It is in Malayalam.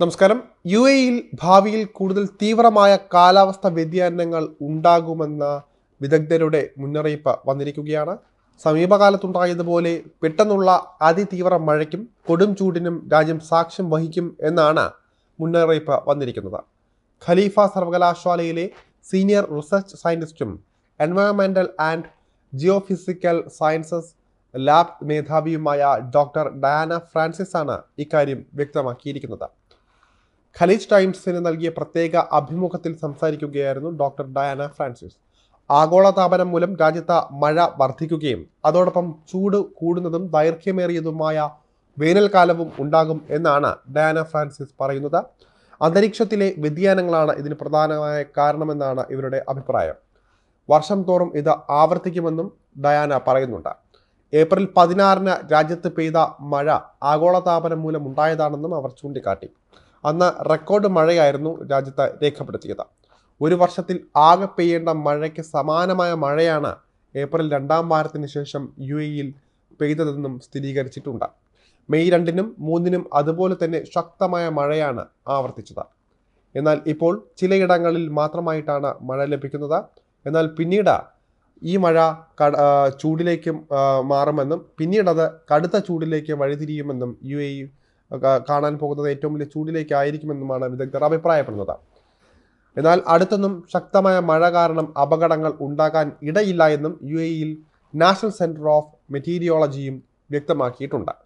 നമസ്കാരം. യു എയിൽ ഭാവിയിൽ കൂടുതൽ തീവ്രമായ കാലാവസ്ഥ വ്യതിയാനങ്ങൾ ഉണ്ടാകുമെന്ന വിദഗ്ധരുടെ മുന്നറിയിപ്പ് വന്നിരിക്കുകയാണ്. സമീപകാലത്തുണ്ടായതുപോലെ പെട്ടെന്നുള്ള അതിതീവ്ര മഴയ്ക്കും കൊടും ചൂടിനും രാജ്യം സാക്ഷ്യം വഹിക്കും എന്നാണ് മുന്നറിയിപ്പ് വന്നിരിക്കുന്നത്. ഖലീഫ സർവകലാശാലയിലെ സീനിയർ റിസർച്ച് സയന്റിസ്റ്റും എൻവയോൺമെന്റൽ ആൻഡ് ജിയോഫിസിക്കൽ സയൻസസ് ലാബ് മേധാവിയുമായ ഡോക്ടർ ഡയാന ഫ്രാൻസിസ് ആണ് ഇക്കാര്യം വ്യക്തമാക്കിയിരിക്കുന്നത്. ഖലീജ് ടൈംസിന് നൽകിയ പ്രത്യേക അഭിമുഖത്തിൽ സംസാരിക്കുകയായിരുന്നു ഡോക്ടർ ഡയാന ഫ്രാൻസിസ്. ആഗോളതാപനം മൂലം രാജ്യത്ത് മഴ വർദ്ധിക്കുകയും അതോടൊപ്പം ചൂട് കൂടുന്നതും ദൈർഘ്യമേറിയതുമായ വേനൽക്കാലവും ഉണ്ടാകും എന്നാണ് ഡയാന ഫ്രാൻസിസ് പറയുന്നത്. അന്തരീക്ഷത്തിലെ വ്യതിയാനങ്ങളാണ് ഇതിന് പ്രധാനമായ കാരണമെന്നാണ് ഇവരുടെ അഭിപ്രായം. വർഷം തോറും ഇത് ആവർത്തിക്കുമെന്നും ഡയാന പറയുന്നുണ്ട്. ഏപ്രിൽ പതിനാറിന് രാജ്യത്ത് പെയ്ത മഴ ആഗോളതാപനം മൂലം ഉണ്ടായതാണെന്നും അവർ ചൂണ്ടിക്കാട്ടി. അന്ന് റെക്കോർഡ് മഴയായിരുന്നു രാജ്യത്ത് രേഖപ്പെടുത്തിയത്. ഒരു വർഷത്തിൽ ആകെ പെയ്യേണ്ട മഴയ്ക്ക് സമാനമായ മഴയാണ് ഏപ്രിൽ രണ്ടാം വാരത്തിന് ശേഷം യു എയിൽ പെയ്തതെന്നും സ്ഥിരീകരിച്ചിട്ടുണ്ട്. മെയ് രണ്ടിനും മൂന്നിനും അതുപോലെ തന്നെ ശക്തമായ മഴയാണ് ആവർത്തിച്ചത്. എന്നാൽ ഇപ്പോൾ ചിലയിടങ്ങളിൽ മാത്രമായിട്ടാണ് മഴ ലഭിക്കുന്നത്. എന്നാൽ പിന്നീട് ഈ മഴ ചൂടിലേക്കും മാറുമെന്നും പിന്നീടത് കടുത്ത ചൂടിലേക്ക് വഴിതിരിയുമെന്നും യു എ കാണാൻ പോകുന്നത് ഏറ്റവും വലിയ ചൂടിലേക്കായിരിക്കുമെന്നുമാണ് വിദഗ്ധർ അഭിപ്രായപ്പെടുന്നത്. എന്നാൽ അടുത്തൊന്നും ശക്തമായ മഴ കാരണം അപകടങ്ങൾ ഉണ്ടാകാൻ ഇടയില്ല എന്നും യു എയിൽ നാഷണൽ സെന്റർ ഓഫ് മെറ്റീരിയോളജിയും വ്യക്തമാക്കിയിട്ടുണ്ട്.